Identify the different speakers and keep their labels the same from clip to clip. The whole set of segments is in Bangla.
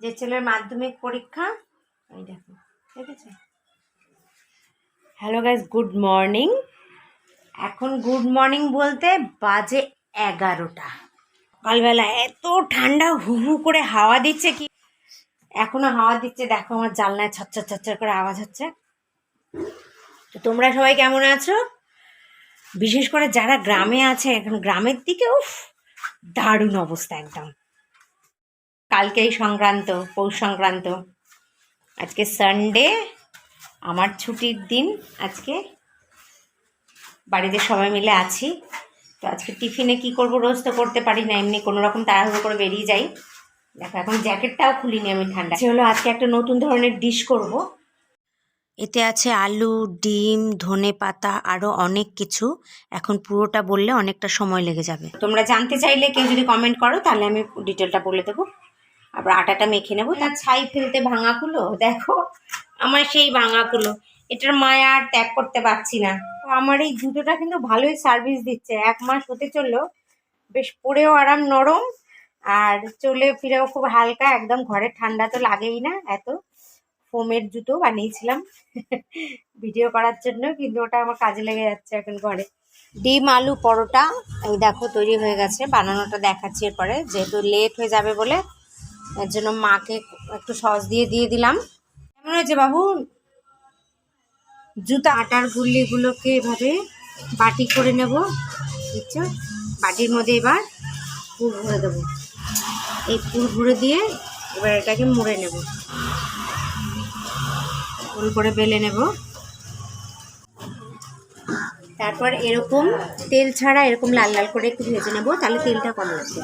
Speaker 1: যে ছেলের মাধ্যমিক পরীক্ষা, এই দেখো ঠিক আছে হ্যালো গাইজ গুড মর্নিং এখন গুড মর্নিং বলতে বাজে এগারোটা। সকালবেলা এত ঠান্ডা হু হু করে হাওয়া দিচ্ছে কি? এখনও হাওয়া দিচ্ছে, দেখো আমার জানলায় ছচ্ছর ছচ্ছর করে আওয়াজ হচ্ছে। তো তোমরা সবাই কেমন আছো? বিশেষ করে যারা গ্রামে আছে, এখন গ্রামের দিকে, উফ, দারুণ অবস্থা একদম। কালকেই সংক্রান্ত, পৌষ সংক্রান্ত। আজকে সানডে আমার ছুটির দিন। আজকে বাড়িতে সবাই মিলে আছি। তো আজকে টিফিনে কি করব রোজ তো করতে পারি না, এমনি কোনো রকম তাড়াহুড়ো করে বেরিয়ে যাই। দেখো, এখন জ্যাকেটটাও খুলিনি আমি ঠান্ডা। সে হলো আজকে একটা নতুন ধরনের ডিশ করব। এতে আছে আলু, ডিম, ধনে পাতা আরও অনেক কিছু। এখন পুরোটা বললে অনেকটা সময় লেগে যাবে। তোমরা জানতে চাইলে কেউ যদি কমেন্ট করো, তাহলে আমি ডিটেলটা বলে দেবো। আবার আটাটা মেখে নেব তার ছাই ফেলতে ভাঙাগুলো দেখো আমার সেই ভাঙাগুলো। এটার মায়া আর ত্যাগ করতে পারছি না। তো আমার এই জুতোটা কিন্তু ভালোই সার্ভিস দিচ্ছে। এক মাস হতে চলল বেশ পরেও আরাম নরম আর চলে ফিরেও খুব হালকা একদম ঘরে ঠান্ডা তো লাগেই না এত। ফোমের জুতো বানিয়েছিলাম ভিডিও করার জন্য কিন্তু ওটা আমার কাজে লেগে যাচ্ছে এখন ঘরে। ডিম আলু পরোটা এই দেখো তৈরি হয়ে গেছে। বানানোটা দেখাচ্ছি এরপরে যেহেতু লেট হয়ে যাবে বলে এর জন্য মাকে একটু সস দিয়ে দিয়ে দিলাম। কেমন হয়েছে বাবু? জুতা, আটার গুল্লিগুলোকে এভাবে বাটি করে নেব। বুঝছ? বাটির মধ্যে এবার পুর ভরে দেবো। এই পুর ভরে দিয়ে এবার এটাকে মুড়ে নেব। গোল করে বেলে নেব। তারপর এরকম তেল ছাড়া এরকম লাল লাল করে একটু ভেজে নেব, তাহলে তেলটা কম লাগবে।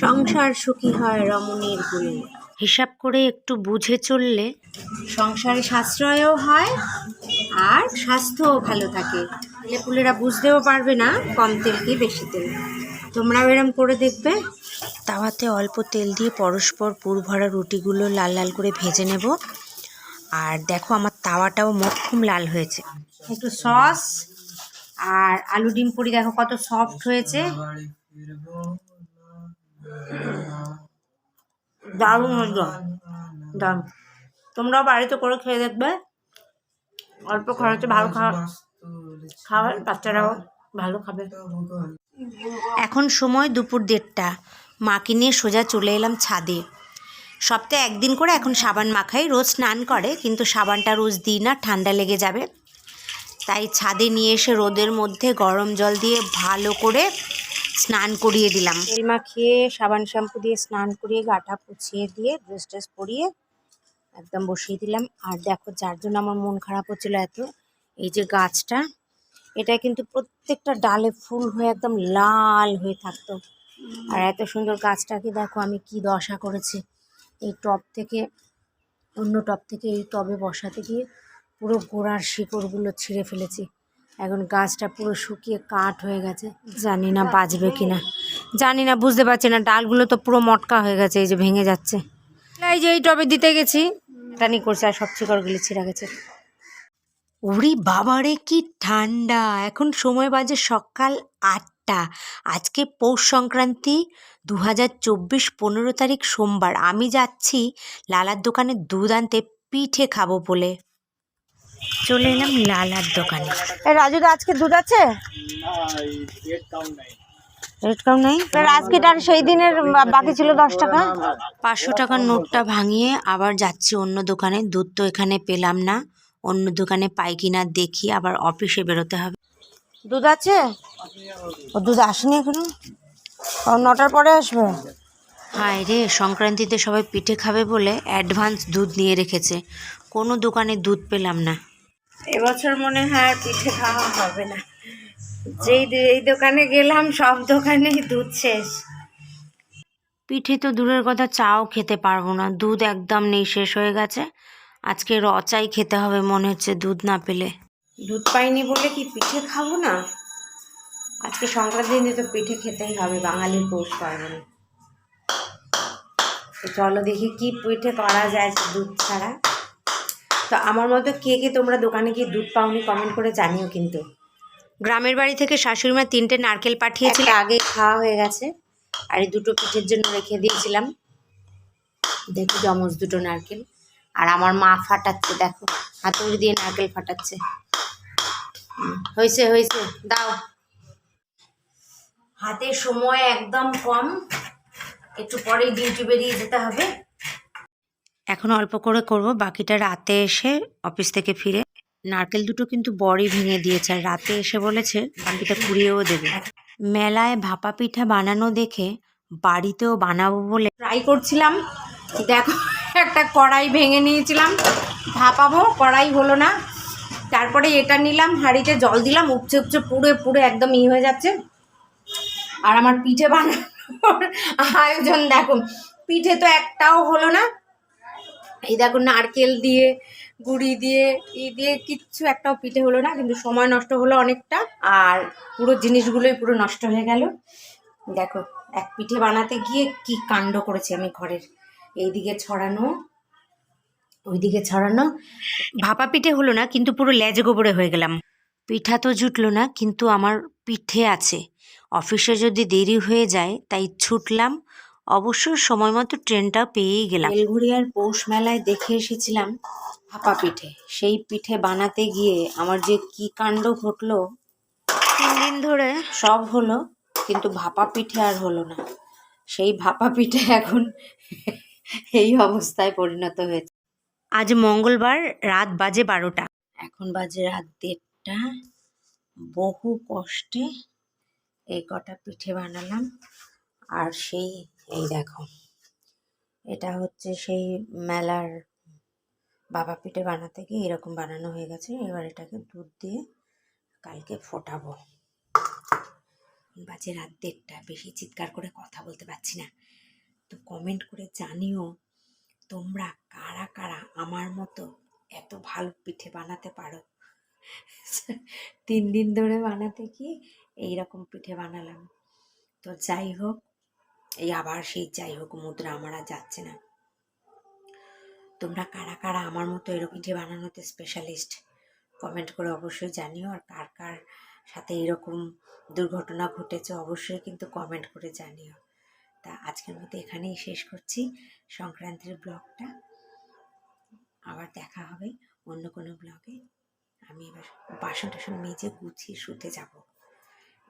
Speaker 1: সংসার সুখী হয় রমণীর গুণে। হিসাব করে একটু বুঝে চললে সংসারে সাশ্রয়ও হয় আর স্বাস্থ্যও ভালো থাকে। ছেলেপুলেরা বুঝতেও পারবে না কম তেল কি বেশি তেল। তোমরাও এরম করে দেখবে। তাওয়াতে অল্প তেল দিয়ে পরস্পর পুর ভরা রুটিগুলো লাল লাল করে ভেজে নেব। আর দেখো আমার তাওয়াটাও মক্ষম লাল হয়েছে। একটু সস আর আলু ডিম পুরি দেখো কত সফট হয়েছে। মজা। দারুণ। তোমরাও বাড়িতে করে খেয়ে দেখবে। অল্প খরচে ভালো খাওয়া খাওয়ার বাচ্চারাও ভালো খাবে। এখন সময় দুপুর দেড়টা। মাকে নিয়ে সোজা চলে এলাম ছাদে। সপ্তাহে একদিন করে এখন সাবান মাখাই। রোজ স্নান করে, কিন্তু সাবানটা রোজ দিই না, ঠান্ডা লেগে যাবে। তাই ছাদে নিয়ে এসে রোদের মধ্যে গরম জল দিয়ে ভালো করে স্নান করিয়ে দিলাম। তেল মাখিয়ে, সাবান শ্যাম্পু দিয়ে স্নান করিয়ে গাটা পুছিয়ে দিয়ে ড্রেস ট্রেস পরিয়ে একদম বসিয়ে দিলাম। আর দেখো যার জন্য আমার মন খারাপ হচ্ছিল এত, এই যে গাছটা, এটা কিন্তু প্রত্যেকটা ডালে ফুল হয়ে একদম লাল হয়ে থাকতো। আর এত সুন্দর গাছটাকে দেখো আমি কি দশা করেছি। এই টব থেকে, অন্য টব থেকে এই টবে বসাতে গিয়ে পুরো গোড়ার শিকড়গুলো ছিঁড়ে ফেলেছি। এখন গাছটা পুরো শুকিয়ে কাঠ হয়ে গেছে। জানি না বাঁচবে কি না জানি না, বুঝতে পারছি না। ডালগুলো তো পুরো মটকা হয়ে গেছে, এই যে ভেঙে যাচ্ছে। এই যে এই টবে দিতে গেছি। টানি করছে আর সব শিকড়গুলি ছিঁড়া গেছে। ওরে বাবারে কি ঠান্ডা। এখন সময় বাজে সকাল আটটা। আজকে পৌষ সংক্রান্তি দু হাজার চব্বিশ পনেরো তারিখ সোমবার। আমি যাচ্ছি লালার দোকানে দুধ আনতে, পিঠে খাব বলে। চলে এলাম লালার দোকানে। রাজুদা আজকে দুধ আছে? রেট কম নেই? আজকেটার সেই দিনের বাকি ছিল দশ টাকা। পাঁচশো টাকার নোটটা ভাঙিয়ে আবার যাচ্ছি অন্য দোকানে। দুধ তো এখানে পেলাম না। অন্য দোকানে পাই কিনা দেখি আবার অফিসে বেরোতে হবে। দুধ আছে? ও দুধ আসেনি এখনও? নটার পরে আসবে। হায় রে সংক্রান্তিতে সবাই পিঠে খাবে বলে অ্যাডভান্স দুধ নিয়ে রেখেছে। কোনো দোকানে দুধ পেলাম না। এবছর মনে হয় আর পিঠে খাওয়া হবে না। যেই এই দোকানে গেলাম সব দোকানেই দুধ শেষ। পিঠে তো দূরের কথা চাও খেতে পারব না। দুধ একদম নেই শেষ হয়ে গেছে। আজকে রচাই খেতে হবে মনে হচ্ছে দুধ না পেলে। দুধ পাইনি বলে কি পিঠে খাব না? আজকে সংক্রান্তির দিনে তো পিঠে খেতেই হবে বাঙালির পৌষ পার্বণে। চলো দেখি কি পিঠে করা যায় দুধ ছাড়া। তো আমার মতো কে কে তোমরা দোকানে গিয়ে দুধ পাওনি কমেন্ট করে জানিও কিন্তু। গ্রামের বাড়ি থেকে শাশুড়ি মা তিনটে নারকেল পাঠিয়েছিল। আগে খাওয়া হয়ে গেছে। আর এই দুটো পিঠের জন্য রেখে দিয়েছিলাম। দেখি জমজ দুটো নারকেল। আর আমার মা ফাটাচ্ছে দেখো। হাতুড়ি দিয়ে নারকেল ফাটাচ্ছে। হয়েছে হয়েছে। দাও। হাতে সময় একদম কম। একটু পরেই ডিউটি বেরিয়ে যেতে হবে। এখন অল্প করে করব, বাকিটা রাতে এসে অফিস থেকে ফিরে। নারকেল দুটো কিন্তু বড়ই ভেঙে দিয়েছে, আর রাতে এসে বলেছে বাকিটা কুড়িয়েও দেবে। মেলায় ভাপা পিঠা বানানো দেখে বাড়িতেও বানাবো বলে ট্রাই করছিলাম। দেখো, একটা কড়াই ভেঙে নিয়েছিলাম। ভাপাবো, কড়াই হলো না। তারপরে এটা নিলাম, হাঁড়িতে জল দিলাম, উপচে উপচে পুড়ে পুড়ে একদম ই হয়ে যাচ্ছে। আর আমার পিঠে বানানোর আয়োজন দেখো, পিঠে তো একটাও হলো না। এই দেখো নারকেল দিয়ে, গুড়ি দিয়ে ই দিয়ে কিচ্ছু একটাও পিঠে হলো না, কিন্তু সময় নষ্ট হলো অনেকটা, আর পুরো জিনিসগুলোই পুরো নষ্ট হয়ে গেল। দেখো, এক পিঠে বানাতে গিয়ে কি কাণ্ড করেছি আমি ঘরের। এইদিকে ছড়ানো, ওইদিকে ছড়ানো। ভাপা পিঠে হলো না, কিন্তু পুরো লেজ গোবরে হয়ে গেলাম। পিঠা তো জুটলো না, কিন্তু আমার পিঠে আছে। অফিসে যদি দেরি হয়ে যায়, তাই ছুটলাম। অবশ্য সময় মতো ট্রেনটা পেয়েই গেলাম। বেলঘড়িয়ার পৌষ মেলায় দেখে এসেছিলাম ভাপা পিঠে। সেই পিঠে বানাতে গিয়ে আমার যে কি কাণ্ড ঘটলো তিন দিন ধরে সব হলো কিন্তু ভাপা পিঠে আর হলো না। সেই ভাপা পিঠে এখন এই অবস্থায় পরিণত হয়েছে। আজ মঙ্গলবার রাত বাজে বারোটা। এখন বাজে রাত দেড়টা। বহু কষ্টে এই কটা পিঠে বানালাম। আর সেই এই দেখো। এটা হচ্ছে সেই মেলার বাবা পিঠে বানাতে গিয়ে এরকম বানানো হয়ে গেছে। এবার এটাকে দুধ দিয়ে কালকে ফোটাবো। বাজে রাত দেড়টা, বেশি চিৎকার করে কথা বলতে পারছি না। তো কমেন্ট করে জানিও, তোমরা কারা কারা আমার মতো এত ভালো পিঠে বানাতে পারো? তিন দিন ধরে বানাতে কি এই রকম পিঠে বানালাম। তো যাই হোক এই আবার সেই যাই হোক মুদ্রা আমার আর যাচ্ছে না। তোমরা কারা কারা আমার মতো এরকম পিঠে বানানোতে স্পেশালিস্ট কমেন্ট করে অবশ্যই জানিও আর কার কার সাথে এরকম দুর্ঘটনা ঘটেছে অবশ্যই কিন্তু কমেন্ট করে জানিও। তা আজকের মতো এখানেই শেষ করছি। সংক্রান্তির ব্লগটা আবার দেখা হবে অন্য কোনো ব্লগে। আমি এবার বাসন টাসন মেজে গুছিয়ে শুতে যাব।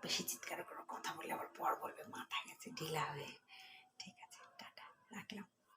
Speaker 1: বেশি চিৎকার করে কথা বলে আবার পর বলবে, মাথা গেছে, ঢিলা হয়ে। ঠিক আছে, টাটা, রাখলাম।